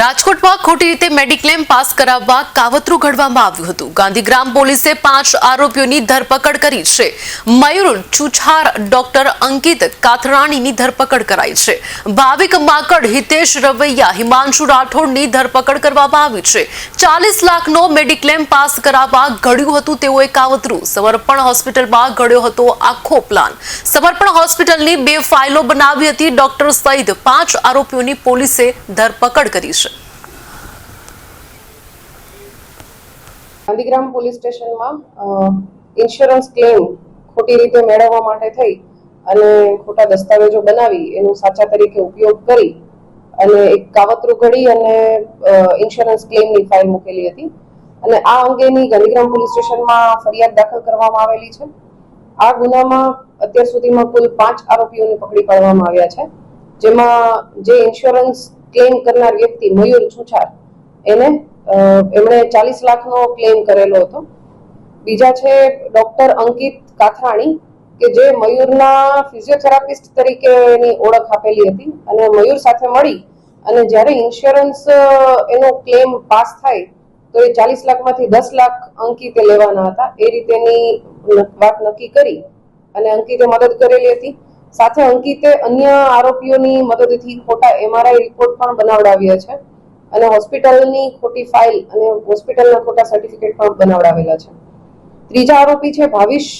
રાજકોટમાં ખોટી રીતે મેડિક્લેમ પાસ કરાવવા કાવતરું ઘડવામાં આવ્યું હતું. ગાંધીગ્રામ પોલીસે પાંચ આરોપીઓની ધરપકડ કરી છે. મયુર છુછાર, ડોક્ટર અંકિત કાથરાણીની ધરપકડ કરાઈ છે. ભાવિક માકડ હિતેશ રવૈયા, હિમાંશુ રાઠોડની ધરપકડ કરવામાં આવી છે. ચાલીસ લાખનો મેડિક્લેમ પાસ કરાવવા ઘડ્યું હતું તેઓએ કાવતરું. સમર્પણ હોસ્પિટલમાં ઘડ્યો હતો આખો પ્લાન. સમર્પણ હોસ્પિટલની બે ફાઇલો બનાવી હતી ડોક્ટર સહિત પાંચ આરોપીઓની પોલીસે ધરપકડ કરી છે. ગાંધીગ્રામ પોલીસ સ્ટેશનમાં ઇન્સ્યોરન્સ ક્લેમ ખોટી રીતે મેળવવા માટે થઈ અને ખોટા દસ્તાવેજો બનાવી, એનું સાચા તરીકે ઉપયોગ કરી અને એક કાવતરું ઘડી અને ઇન્સ્યોરન્સ ક્લેમની ફાઇલ મૂકેલી હતી. અને આ અંગેની ગાંધીગ્રામ પોલીસ સ્ટેશનમાં ફરિયાદ દાખલ કરવામાં આવેલી છે. આ ગુનામાં અત્યાર સુધીમાં કુલ પાંચ આરોપીઓને પકડી પાડવામાં આવ્યા છે. જેમાં જે ઇન્સ્યોરન્સ ક્લેમ કરનાર વ્યક્તિ મયુર છુછાર, એને એમણે ચાલીસ લાખનો ક્લેમ કરેલો હતો. બીજા છે ડોક્ટર અંકિત કાથરાણી કે જે મયુરના ફિઝિયોથેરાપિસ્ટ તરીકે એની ઓળખ આપેલી હતી અને મયુર સાથે મળી અને જ્યારે ઇન્સ્યોરન્સ એનો ક્લેમ પાસ થાય, તો એ ચાલીસ લાખમાંથી દસ લાખ અંકિતે લેવાના હતા. એ રીતેની વાત નક્કી કરી અને અંકિતે મદદ કરેલી હતી. સાથે અંકિતે અન્ય આરોપીઓની મદદથી ખોટા એમઆરઆઈ રિપોર્ટ પણ બનાવડાવ્યા છે. અને હોસ્પિટલની ખોટી ફાઇલ અને હોસ્પિટલના ખોટા સર્ટિફિકેટ પણ બનાવડાવેલા છે. ત્રીજા આરોપી છે ભાવિશ